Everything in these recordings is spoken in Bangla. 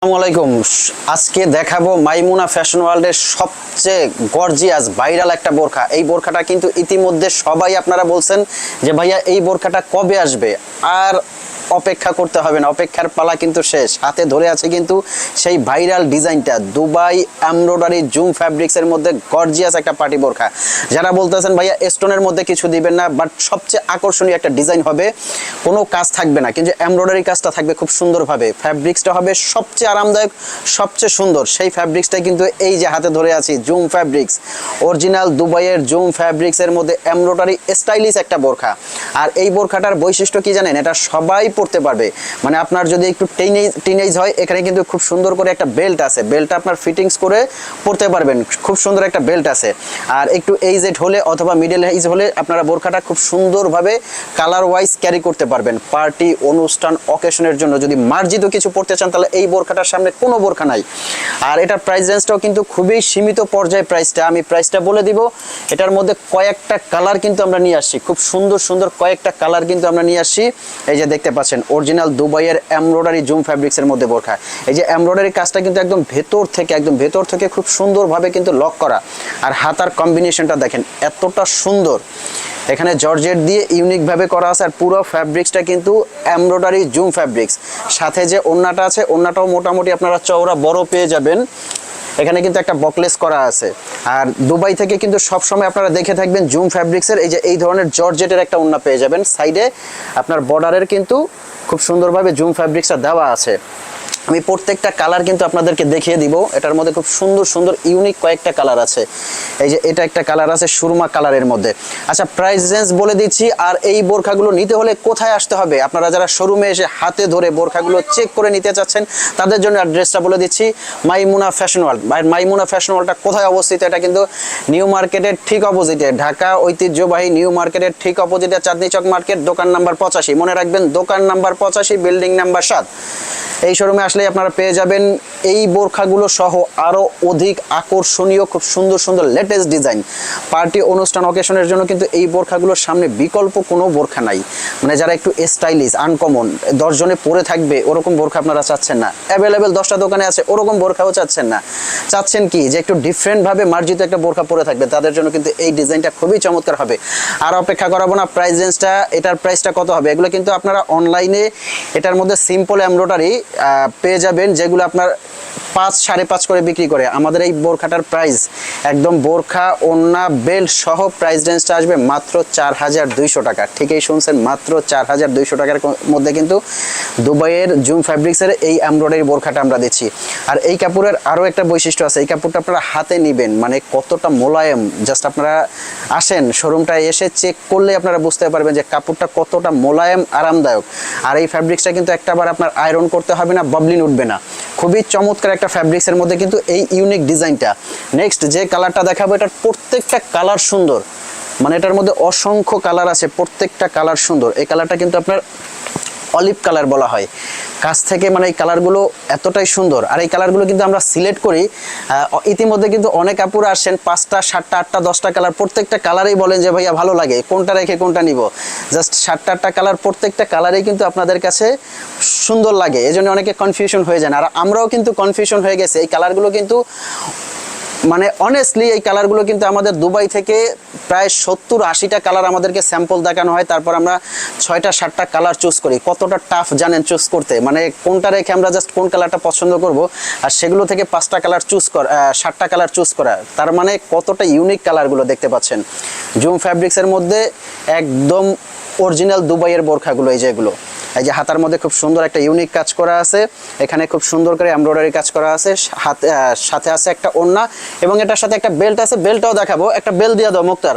আসসালামু আলাইকুম। আজকে দেখাবো মাইমুনা ফ্যাশন ওয়ার্ল্ডের সবচেয়ে গর্জিয়াস ভাইরাল একটা বোরখা। এই বোরখাটা কিন্তু ইতিমধ্যে সবাই আপনারা বলছেন যে, ভাইয়া, এই বোরখাটা কবে আসবে? আর অপেক্ষা করতে হবে না। অপেক্ষার পালা কিন্তু শেষ। হাতে ধরে আছে কিন্তু সেই ভাইরাল ডিজাইনটা। দুবাই এমব্রয়ডারি জুম ফ্যাব্রিক্সের মধ্যে গর্জিয়াস একটা পার্টি বোরখা। যারা বলতেছেন, ভাইয়া স্টোনের মধ্যে কিছু দিবেন না বাট সবচেয়ে আকর্ষণীয় একটা ডিজাইন হবে, কোনো কাজ থাকবে না। কিন্তু এমব্রয়ডারি কাজটা থাকবে খুব সুন্দরভাবে। ফ্যাব্রিক্সটা হবে সবচেয়ে আরামদায়ক, সবচেয়ে সুন্দর। সেই ফ্যাব্রিক্সটা কিন্তু এই যে হাতে ধরে আছি, জুম ফ্যাব্রিক্স। অরিজিনাল দুবাইয়ের জুম ফ্যাব্রিক্সের মধ্যে এমব্রয়ডারি স্টাইলিশ একটা বোরখা। আর এই বোরখাটার বৈশিষ্ট্য কি জানেন? এটা সবাই পরতে পারবে। মানে আপনার যদি একটু টিনেজ টিনেজ হয়, এখানে কিন্তু খুব সুন্দর করে একটা বেল্ট আছে। বেল্টটা আপনার ফিটিংস করে পরতে পারবেন। খুব সুন্দর একটা বেল্ট আছে। আর একটু এইজেড হলে অথবা মিডল এইজ হলে আপনারা বোরখাটা খুব সুন্দরভাবে কালার ওয়াইজ ক্যারি করতে পারবেন। পার্টি অনুষ্ঠান অকেশনের জন্য যদি মার্জিত কিছু পড়তে চান, তাহলে এই বোরখাটার সামনে কোনো বোরখা নাই। আর এটার প্রাইস রেঞ্জটাও কিন্তু খুবই সীমিত পর্যায়ে প্রাইসটা আমি প্রাইসটা বলে দিব। এটার মধ্যে কয়েকটা কালার কিন্তু আমরা নিয়ে আসছি। খুব সুন্দর সুন্দর কয়েকটা কালার কিন্তু আমরা নিয়ে আসছি। এই যে দেখতে পাচ্ছেন। অরিজিনাল দুবাইয়ের এমব্রয়ডারি জুম ফ্যাব্রিক্সের মধ্যে বোরখা। এই যে এমব্রয়ডারি কাজটা কিন্তু একদম ভেতর থেকে, একদম ভেতর থেকে খুব সুন্দরভাবে কিন্তু লক করা। আর হাতার কম্বিনেশনটা দেখেন, এতটা সুন্দর। এখানে জর্জেট দিয়ে ইউনিকভাবে করা আছে আর পুরো ফ্যাব্রিক্সটা কিন্তু এমব্রয়ডারি জুম ফ্যাব্রিক্স সাথে যে ওন্নাটা আছে ওন্নাটাও মোটামুটি আপনারা চওড়া বড় পেয়ে যাবেন। এখানে কিন্তু একটা বকলেস করা আছে। আর দুবাই থেকে কিন্তু সবসময় আপনারা দেখে থাকবেন জুম ফ্যাব্রিক্সের, এই যে এই ধরনের জর্জেটের একটা উন্না পেয়ে যাবেন। সাইডে আপনার বর্ডারের কিন্তু খুব সুন্দরভাবে জুম ফ্যাব্রিক্সটা দেওয়া আছে। আমি প্রত্যেকটা কালার কিন্তু আপনাদেরকে দেখিয়ে দিব। এটার মধ্যে খুব সুন্দর সুন্দর ইউনিক কয়েকটা কালার আছে। এই যে এটা একটা কালার আছে সুরমা কালারের মধ্যে। আচ্ছা প্রাইস রেঞ্জ বলে দিচ্ছি, আর এই বোরখাগুলো নিতে হলে কোথায় আসতে হবে? আপনারা যারা শোরুমে এসে হাতে ধরে বোরখাগুলো চেক করে নিতে চাচ্ছেন, তাদের জন্য অ্যাড্রেসটা বলে দিচ্ছি Maimuna fashion world Maimuna fashion ওয়ার্ল্ডটা কোথায় অবস্থিত? এটা কিন্তু নিউ মার্কেটের ঠিক অপোজিটে ঢাকা ঐতিহ্যবাহী নিউ মার্কেটের ঠিক অপোজিটে চাঁদনি চক মার্কেট, দোকান নাম্বার পঁচাশি। মনে রাখবেন, দোকান নাম্বার পঁচাশি বিল্ডিং নাম্বার সাত। এই শোরুমে আসলে আপনারা পেয়ে যাবেন এই বোরখাগুলো সহ আরও অধিক আকর্ষণীয়, খুব সুন্দর সুন্দর লেটেস্ট ডিজাইন পার্টি, অনুষ্ঠান অকেশনের জন্য কিন্তু এই বোরখাগুলোর সামনে বিকল্প কোনো বোরখা নাই। মানে যারা একটু স্টাইলিশ আনকমন দশজনে পরে থাকবে, ওরকম বোরখা আপনারা চাচ্ছেন না। অ্যাভেলেবেল দশটা দোকানে আছে, ওরকম বোরখাও চাচ্ছেন না। চাচ্ছেন কি যে একটু ডিফারেন্টভাবে মার্জিত একটা বোরখা পরে থাকবে, তাদের জন্য কিন্তু এই ডিজাইনটা খুবই চমৎকার হবে। আর অপেক্ষা করাবো না প্রাইস রেঞ্জটা এটার প্রাইসটা কত হবে? এগুলো কিন্তু আপনারা অনলাইনে এটার মধ্যে সিম্পল এমব্রয়ডারি পেয়ে যাবেন যেগুলো আপনার পাঁচ, সাড়ে পাঁচ করে বিক্রি করে। আমাদের এই বোরখাটার প্রাইস একদম বোরখা ওন্না বেল্ট সহ প্রাইস রেঞ্জটা আসবে মাত্র চার হাজার দুইশো টাকা। ঠিকই শুনছেন, মাত্র চার হাজার দুইশো টাকার মধ্যে কিন্তু দুবাইয়ের জুম ফ্যাব্রিক্সের এই এমব্রয়ডারি বোরখাটা আমরা দিচ্ছি। আর এই কাপড়ের আরও একটা বৈশিষ্ট্য আছে, এই কাপড়টা আপনারা হাতে নেবেন মানে কতটা মোলায়েম জাস্ট আপনারা আসেন শোরুমটায় এসে চেক করলে আপনারা বুঝতে পারবেন যে কাপড়টা কতটা মোলায়েম, আরামদায়ক। আর এই ফ্যাব্রিক্সটা কিন্তু একটাবার আপনার আয়রন করতে হবে না বাবলিন উঠবে না। খুবই চমৎকার একটা ফ্যাব্রিক্সের মধ্যে কিন্তু এই ইউনিক ডিজাইনটা নেক্সট যে কালারটা দেখাবো, এটার প্রত্যেকটা কালার সুন্দর। মানে এটার মধ্যে অসংখ্য কালার আছে, প্রত্যেকটা কালার সুন্দর। এই কালারটা কিন্তু আপনার অলিভ কালার বলা হয়। কাছ থেকে মানে এই কালারগুলো এতটাই সুন্দর। আর এই কালারগুলো কিন্তু আমরা সিলেক্ট করি ইতিমধ্যে কিন্তু অনেক আপুরা আসেন, পাঁচটা, সাতটা, আটটা, দশটা কালার, প্রত্যেকটা কালারেই বলেন যে, ভাইয়া, ভালো লাগে, কোনটা রেখে কোনটা নিব? জাস্ট সাতটা, আটটা কালার, প্রত্যেকটা কালারেই কিন্তু আপনাদের কাছে সুন্দর লাগে। এই অনেকে কনফিউশন হয়ে যান। আর আমরাও কিন্তু কনফিউশন হয়ে গেছে। এই কালারগুলো কিন্তু মানে অনেস্টলি এই কালারগুলো কিন্তু আমাদের দুবাই থেকে প্রায় সত্তর আশিটা কালার আমাদেরকে স্যাম্পল দেখানো হয়। তারপর আমরা ছয়টা, সাতটা কালার চুজ করি। কতটা টাফ জানেন চুজ করতে। মানে কোনটা রেখে আমরা জাস্ট কোন কালারটা পছন্দ করব, আর সেগুলো থেকে পাঁচটা কালার চুজ কর সাতটা কালার চুজ করা। তার মানে কতটা ইউনিক কালারগুলো দেখতে পাচ্ছেন। জুম ফ্যাব্রিক্সের মধ্যে একদম অরিজিনাল দুবাইয়ের বোরখাগুলো, এই যেগুলো এই যে হাতার মধ্যে খুব সুন্দর একটা ইউনিক কাজ করা আছে। এখানে খুব সুন্দর করে এমব্রয়ডারি কাজ করা আছে। হাতে সাথে আছে একটা ওড়না এবং এটার সাথে একটা বেল্ট আছে। বেল্টটাও দেখাবো। একটা বেল্ট দিয়ে দাও মুক্তার।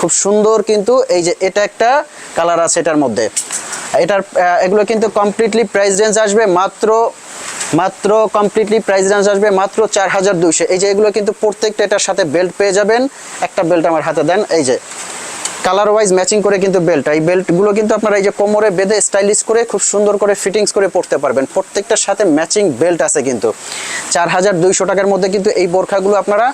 খুব সুন্দর কিন্তু এই যে এটা একটা কালার আছে এটার মধ্যে। এটার এগুলো কিন্তু কমপ্লিটলি প্রাইস রেঞ্জ আসবে মাত্র মাত্র কমপ্লিটলি প্রাইস রেঞ্জ আসবে মাত্র চার হাজার দুইশো। এই যে এগুলো কিন্তু প্রত্যেকটা এটার সাথে বেল্ট পেয়ে যাবেন। একটা বেল্ট আমার হাতে দেন। এই যে কালার ওয়াইজ ম্যাচিং করে কিন্তু বেল্ট এই বেল্টগুলো কিন্তু আপনারা এই যে কোমরে বেঁধে স্টাইলিশ করে খুব সুন্দর করে ফিটিংস করে পরতে পারবেন। প্রত্যেকটার সাথে ম্যাচিং বেল্ট আছে কিন্তু। চার হাজার দুইশো টাকার মধ্যে কিন্তু এই বোরখাগুলো আপনারা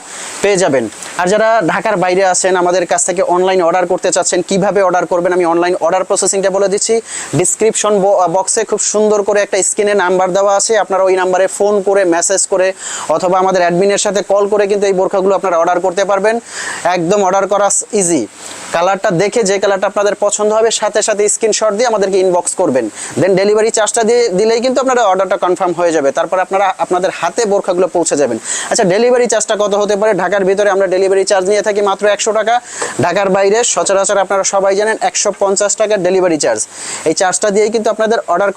পেয়ে যাবেন। আর যারা ঢাকার বাইরে আছেন, আমাদের কাছ থেকে অনলাইন অর্ডার করতে চাচ্ছেন, কীভাবে অর্ডার করবেন, আমি অনলাইন অর্ডার প্রসেসিংটা বলে দিচ্ছি। ডিসক্রিপশন বক্সে খুব সুন্দর করে একটা স্ক্রিনে নাম্বার দেওয়া আছে। আপনারা ওই নাম্বারে ফোন করে মেসেজ করে, অথবা আমাদের অ্যাডমিনের সাথে কল করে কিন্তু এই বোরখাগুলো আপনারা অর্ডার করতে পারবেন। একদম অর্ডার করা ইজি কালারটা দেখে যে কালারটা আপনাদের পছন্দ হবে, সাথে সাথে স্ক্রিনশট দিয়ে আমাদেরকে ইনবক্স করবেন। দেন ডেলিভারি চার্জটা দিয়ে দিলেই কিন্তু আপনারা অর্ডারটা কনফার্ম হয়ে যাবে। তারপর আপনারা আপনাদের হাতে বোরখাগুলো পৌঁছে যাবেন। আচ্ছা ডেলিভারি চার্জটা কত হতে পারে? ঢাকার ভিতরে আমরা ডেলিভারি চার্জ নিয়ে থাকি মাত্র একশো টাকা। ঢাকার বাইরে সচরাচর আপনারা সবাই জানেন একশো পঞ্চাশ টাকার ডেলিভারি চার্জ এই চার্জটা দিয়েই কিন্তু আপনাদের অর্ডার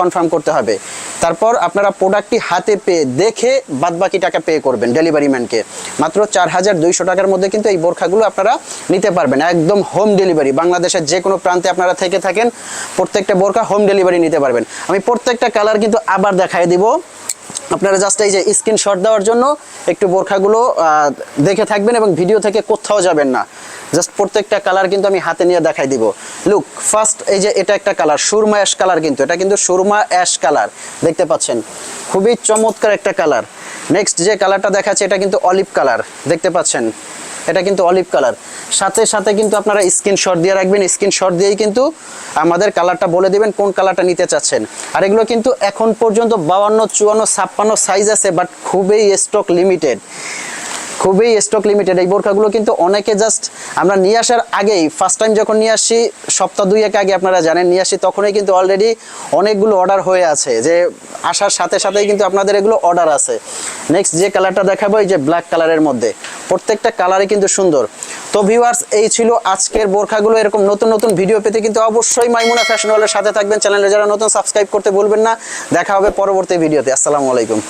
কনফার্ম করতে হবে। তারপর আপনারা প্রোডাক্টটি হাতে পেয়ে দেখে বাদবাকি টাকা পে করবেন ডেলিভারি ম্যানকে মাত্র চার হাজার দুইশো টাকার মধ্যে কিন্তু এই বোরখাগুলো আপনারা নিতে পারবেন। একদম হোম ডেলিভারি বাংলাদেশের যে কোনো প্রান্তে আপনারা থেকে থাকেন, প্রত্যেকটা বোরখা হোম ডেলিভারি নিতে পারবেন। আমি প্রত্যেকটা কালার কিন্তু আবার দেখাই দিব। আপনারা জাস্ট এই যে স্ক্রিনশট দেওয়ার জন্য একটু বোরখাগুলো দেখে থাকবেন এবং ভিডিও থেকে কোথাও যাবেন না। জাস্ট প্রত্যেকটা কালার কিন্তু আমি হাতে নিয়ে দেখাই দিব। লুক ফার্স্ট এই যে এটা একটা কালার সুরমা অ্যাশ কালার কিন্তু। এটা কিন্তু সুরমা অ্যাশ কালার দেখতে পাচ্ছেন? খুবই চমৎকার একটা কালার নেক্সট যে কালারটা দেখাচ্ছে, এটা কিন্তু অলিভ কালার দেখতে পাচ্ছেন? এটা কিন্তু অলিভ কালার সাথে সাথে কিন্তু আপনারা স্ক্রিনশট দিয়ে রাখবেন। স্ক্রিনশট দিয়েই কিন্তু আমাদের কালারটা বলে দিবেন কোন কালারটা নিতে চাচ্ছেন। আর এগুলো কিন্তু এখন পর্যন্ত বাউান্ন, চুয়ান্ন, ছাপ্পান্ন সাইজ আছে বাট খুবই স্টক লিমিটেড খুবই স্টক লিমিটেড এই বোরখাগুলো কিন্তু অনেকে জাস্ট আমরা নিয়ে আসার আগেই ফার্স্ট টাইম যখন নিয়ে আসছি সপ্তাহ দুই এক আগে আপনারা জানেন, নিয়ে আসি, তখনই কিন্তু অলরেডি অনেকগুলো অর্ডার হয়ে আছে। যে আসার সাথে সাথেই কিন্তু আপনাদের এগুলো অর্ডার আছে। নেক্সট যে কালারটা দেখাবো, এই যে ব্ল্যাক কালারের মধ্যে। প্রত্যেকটা কালারই কিন্তু সুন্দর। তো ভিউয়ার্স এই ছিল আজকের বোরখাগুলো। এরকম নতুন নতুন ভিডিও পেতে কিন্তু অবশ্যই মাইমুনা ফ্যাশন ওয়ালের সাথে থাকবেন। চ্যানেলে যারা নতুন সাবস্ক্রাইব করতে ভুলবেন না। দেখা হবে পরবর্তী ভিডিওতে আসসালামু আলাইকুম।